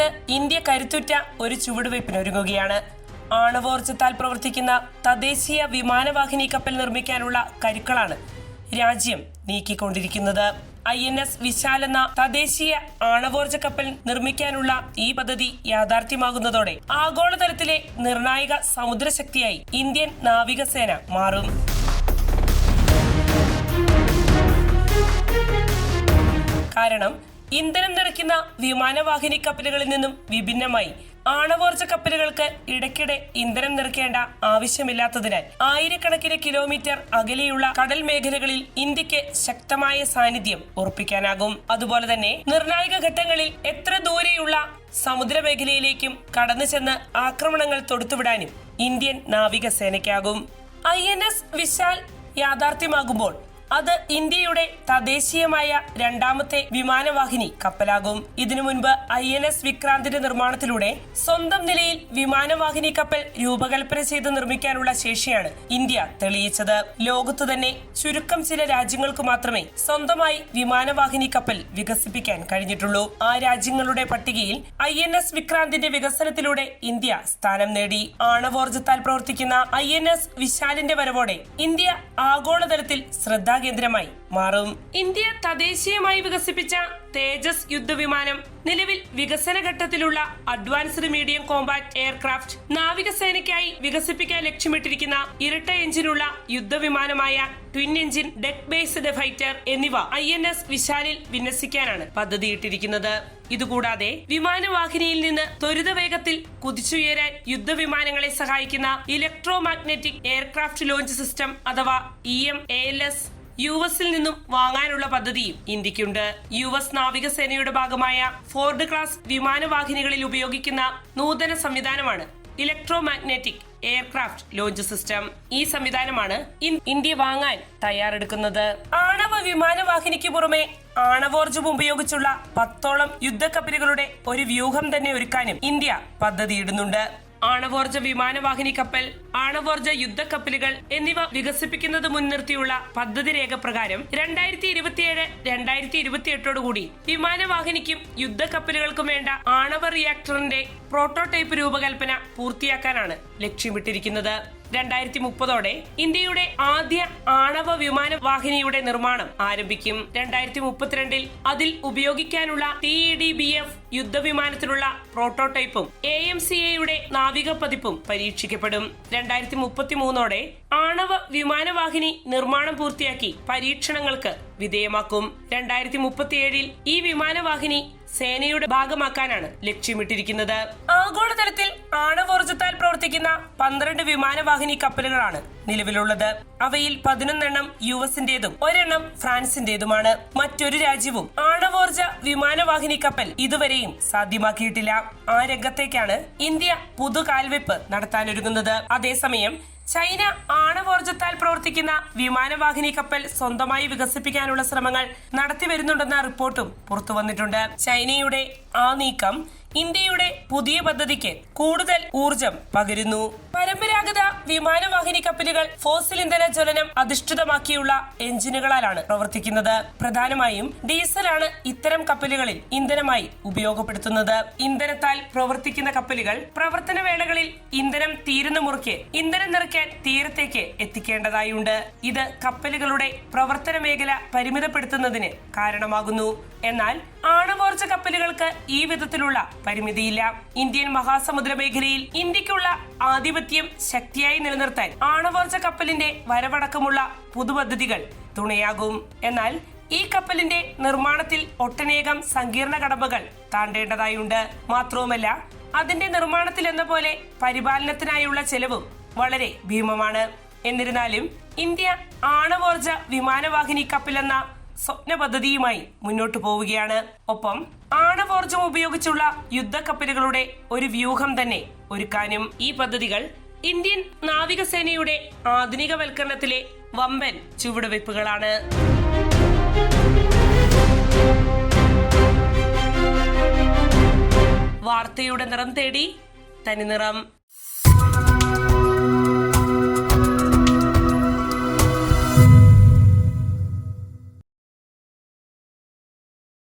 രംഗത്ത് ഇന്ത്യ കരുത്തുറ്റ ഒരു ചുവടുവയ്പ്പിനൊരുങ്ങുകയാണ് ആണവോർജത്താൽ പ്രവർത്തിക്കുന്ന തദ്ദേശീയ വിമാനവാഹിനി കപ്പൽ നിർമ്മിക്കാനുള്ള കരുക്കളാണ് രാജ്യം നീക്കിക്കൊണ്ടിരിക്കുന്നത്. ഐ എൻ എസ് വിശാൽ എന്ന തദ്ദേശീയ ആണവോർജ കപ്പൽ നിർമ്മിക്കാനുള്ള ഈ പദ്ധതി യാഥാർത്ഥ്യമാകുന്നതോടെ ആഗോളതലത്തിലെ നിർണായക സമുദ്രശക്തിയായി ഇന്ത്യൻ നാവികസേന മാറും. കാരണം ഇന്ധനം നിറയ്ക്കുന്ന വിമാനവാഹിനി കപ്പലുകളിൽ നിന്നും വിഭിന്നമായി ആണവോർജ കപ്പലുകൾക്ക് ഇടയ്ക്കിടെ ഇന്ധനം നിറയ്ക്കേണ്ട ആവശ്യമില്ലാത്തതിനാൽ ആയിരക്കണക്കിന് കിലോമീറ്റർ അകലെയുള്ള കടൽ മേഖലകളിൽ ഇന്ത്യയ്ക്ക് ശക്തമായ സാന്നിധ്യം ഉറപ്പിക്കാനാകും. അതുപോലെ തന്നെ നിർണായക ഘട്ടങ്ങളിൽ എത്ര ദൂരെയുള്ള സമുദ്രമേഖലയിലേക്കും കടന്നു ചെന്ന് ആക്രമണങ്ങൾ തൊടുത്തുവിടാനും ഇന്ത്യൻ നാവികസേനയ്ക്കാകും. ഐ എൻ എസ് വിശാൽ യാഥാർത്ഥ്യമാകുമ്പോൾ അത് ഇന്ത്യയുടെ തദ്ദേശീയമായ രണ്ടാമത്തെ വിമാനവാഹിനി കപ്പലാകും. ഇതിനു മുൻപ് ഐ എൻ എസ് വിക്രാന്തിന്റെ നിർമ്മാണത്തിലൂടെ സ്വന്തം നിലയിൽ വിമാനവാഹിനി കപ്പൽ രൂപകൽപ്പന ചെയ്ത് നിർമ്മിക്കാനുള്ള ശേഷിയാണ് ഇന്ത്യ തെളിയിച്ചത്. ലോകത്തു തന്നെ ചുരുക്കം ചില രാജ്യങ്ങൾക്ക് മാത്രമേ സ്വന്തമായി വിമാനവാഹിനി കപ്പൽ വികസിപ്പിക്കാൻ കഴിഞ്ഞിട്ടുള്ളൂ. ആ രാജ്യങ്ങളുടെ പട്ടികയിൽ ഐ എൻ എസ് വിക്രാന്തിന്റെ വികസനത്തിലൂടെ ഇന്ത്യ സ്ഥാനം നേടി. ആണവോർജത്താൽ പ്രവർത്തിക്കുന്ന ഐ എൻ എസ് വിശാലിന്റെ വരവോടെ ഇന്ത്യ ആഗോളതലത്തിൽ ശ്രദ്ധാകേന്ദ്രമായി മാറും. ഇന്ത്യ തദ്ദേശീയമായി വികസിപ്പിച്ച തേജസ് യുദ്ധവിമാനം നിലവിൽ വികസന ഘട്ടത്തിലുള്ള അഡ്വാൻസ്ഡ് മീഡിയം കോമ്പാക്ട് എയർക്രാഫ്റ്റ് നാവികസേനയ്ക്കായി വികസിപ്പിക്കാൻ ലക്ഷ്യമിട്ടിരിക്കുന്ന ഇരട്ട എഞ്ചിനുള്ള യുദ്ധവിമാനമായ twin engine deck based fighter എന്നിവ ഐ എൻ എസ് വിശാലിൽ വിന്യസിക്കാനാണ് പദ്ധതിയിട്ടിരിക്കുന്നത്. ഇതുകൂടാതെ വിമാനവാഹിനിയിൽ നിന്ന് ത്വരിത വേഗത്തിൽ കുതിച്ചുയരാൻ യുദ്ധവിമാനങ്ങളെ സഹായിക്കുന്ന electro magnetic aircraft launch system അഥവാ E M A L S U എസിൽ നിന്നും വാങ്ങാനുള്ള പദ്ധതിയും ഇന്ത്യക്കുണ്ട്. യു എസ് നാവികസേനയുടെ ഭാഗമായ ഫോർഡ് ക്ലാസ് വിമാനവാഹിനികളിൽ ഉപയോഗിക്കുന്ന നൂതന സംവിധാനമാണ് electro magnetic aircraft launch system. ഈ സംവിധാനമാണ് ഇന്ത്യ വാങ്ങാൻ തയ്യാറെടുക്കുന്നത്. ആണവ വിമാനവാഹിനിക്ക് പുറമെ ആണവോർജം ഉപയോഗിച്ചുള്ള പത്തോളം യുദ്ധക്കപ്പലുകളുടെ ഒരു വ്യൂഹം തന്നെ ഒരുക്കാനും ഇന്ത്യ പദ്ധതിയിടുന്നുണ്ട്. ആണവോർജ വിമാനവാഹിനി കപ്പൽ ആണവോർജ യുദ്ധക്കപ്പലുകൾ എന്നിവ വികസിപ്പിക്കുന്നത് മുൻനിർത്തിയുള്ള പദ്ധതി രേഖ പ്രകാരം രണ്ടായിരത്തി ഇരുപത്തിയേഴ് രണ്ടായിരത്തി ഇരുപത്തിയെട്ടോടുകൂടി വിമാനവാഹിനിക്കും യുദ്ധക്കപ്പലുകൾക്കും വേണ്ട ആണവ റിയാക്ടറിന്റെ പ്രോട്ടോടൈപ്പ് രൂപകൽപ്പന പൂർത്തിയാക്കാനാണ് ലക്ഷ്യമിട്ടിരിക്കുന്നത്. രണ്ടായിരത്തി മുപ്പതോടെ ഇന്ത്യയുടെ ആദ്യ ആണവ വിമാനവാഹിനിയുടെ നിർമ്മാണം ആരംഭിക്കും. രണ്ടായിരത്തി മുപ്പത്തിരണ്ടിൽ അതിൽ ഉപയോഗിക്കാനുള്ള T E D B F യുദ്ധവിമാനത്തിനുള്ള പ്രോട്ടോടൈപ്പും എ എം സി എയുടെ നാവിക പതിപ്പും പരീക്ഷിക്കപ്പെടും. രണ്ടായിരത്തി മുപ്പത്തി മൂന്നോടെ ആണവ വിമാനവാഹിനി നിർമ്മാണം പൂർത്തിയാക്കി പരീക്ഷണങ്ങൾക്ക് വിധേയമാക്കും. രണ്ടായിരത്തി മുപ്പത്തിയേഴിൽ ഈ വിമാനവാഹിനി സേനയുടെ ഭാഗമാക്കാനാണ് ലക്ഷ്യമിട്ടിരിക്കുന്നത്. ആഗോളതലത്തിൽ ആണവോർജത്താൽ പ്രവർത്തിക്കുന്ന പന്ത്രണ്ട് വിമാനവാഹിനി കപ്പലുകളാണ് നിലവിലുള്ളത്. അവയിൽ പതിനൊന്നെണ്ണം യു എസിന്റേതും ഒരെണ്ണം ഫ്രാൻസിന്റേതുമാണ്. മറ്റൊരു രാജ്യവും ആണവോർജ വിമാനവാഹിനി കപ്പൽ ഇതുവരെയും സാധ്യമാക്കിയിട്ടില്ല. ആ രംഗത്തേക്കാണ് ഇന്ത്യ പുതു കാൽവെപ്പ് നടത്താനൊരുങ്ങുന്നത്. അതേസമയം ചൈന ആണവോർജത്താൽ പ്രവർത്തിക്കുന്ന വിമാനവാഹിനി കപ്പൽ സ്വന്തമായി വികസിപ്പിക്കാനുള്ള ശ്രമങ്ങൾ നടത്തിവരുന്നുണ്ടെന്ന റിപ്പോർട്ടും പുറത്തുവന്നിട്ടുണ്ട്. ചൈനയുടെ ആ നീക്കം ഇന്ത്യയുടെ പുതിയ പദ്ധതിക്ക് കൂടുതൽ ഊർജം പകരുന്നു. പരമ്പരാഗത വിമാനവാഹിനി കപ്പലുകൾ ഫോസിൽ ഇന്ധന ജ്വലനം അധിഷ്ഠിതമാക്കിയുള്ള എഞ്ചിനുകളാലാണ് പ്രവർത്തിക്കുന്നത്. പ്രധാനമായും ഡീസലാണ് ഇത്തരം കപ്പലുകളിൽ ഇന്ധനമായി ഉപയോഗപ്പെടുത്തുന്നത്. ഇന്ധനത്താൽ പ്രവർത്തിക്കുന്ന കപ്പലുകൾ പ്രവർത്തന വേളകളിൽ ഇന്ധനം തീരുന്ന മുറുക്കെ ഇന്ധനം നിറയ്ക്കാൻ തീരത്തേക്ക് എത്തിക്കേണ്ടതായുണ്ട്. ഇത് കപ്പലുകളുടെ പ്രവർത്തന മേഖല പരിമിതപ്പെടുത്തുന്നതിന് കാരണമാകുന്നു. എന്നാൽ ആണവോർജ കപ്പലുകൾക്ക് ഈ വിധത്തിലുള്ള പരിമിതിയില്ല. ഇന്ത്യൻ മഹാസമുദ്ര മേഖലയിൽ ഇന്ത്യക്കുള്ള ആധിപത്യം ശക്തിയായി നിലനിർത്താൻ ആണവോർജ കപ്പലിന്റെ വരവടക്കമുള്ള പുതുപദ്ധതികൾ തുണയാകും. എന്നാൽ ഈ കപ്പലിന്റെ നിർമ്മാണത്തിൽ ഒട്ടനേകം സങ്കീർണ കടമ്പകൾ താണ്ടേണ്ടതായുണ്ട്. മാത്രവുമല്ല അതിന്റെ നിർമ്മാണത്തിൽ എന്ന പോലെ പരിപാലനത്തിനായുള്ള ചെലവും വളരെ ഭീമമാണ്. എന്നിരുന്നാലും ഇന്ത്യ ആണവോർജ വിമാനവാഹിനി കപ്പലെന്ന സ്വപ്ന പദ്ധതിയുമായി മുന്നോട്ടു പോവുകയാണ്. ഒപ്പം ആണവോർജം ഉപയോഗിച്ചുള്ള യുദ്ധക്കപ്പലുകളുടെ ഒരു വ്യൂഹം തന്നെ ഒരുക്കാനും ഈ പദ്ധതികൾ ഇന്ത്യൻ നാവികസേനയുടെ ആധുനികവൽക്കരണത്തിലെ വമ്പൻ ചുവടുവയ്പ്പുകളാണ്. വാർത്തയുടെ നിറം തേടി തനിനിറം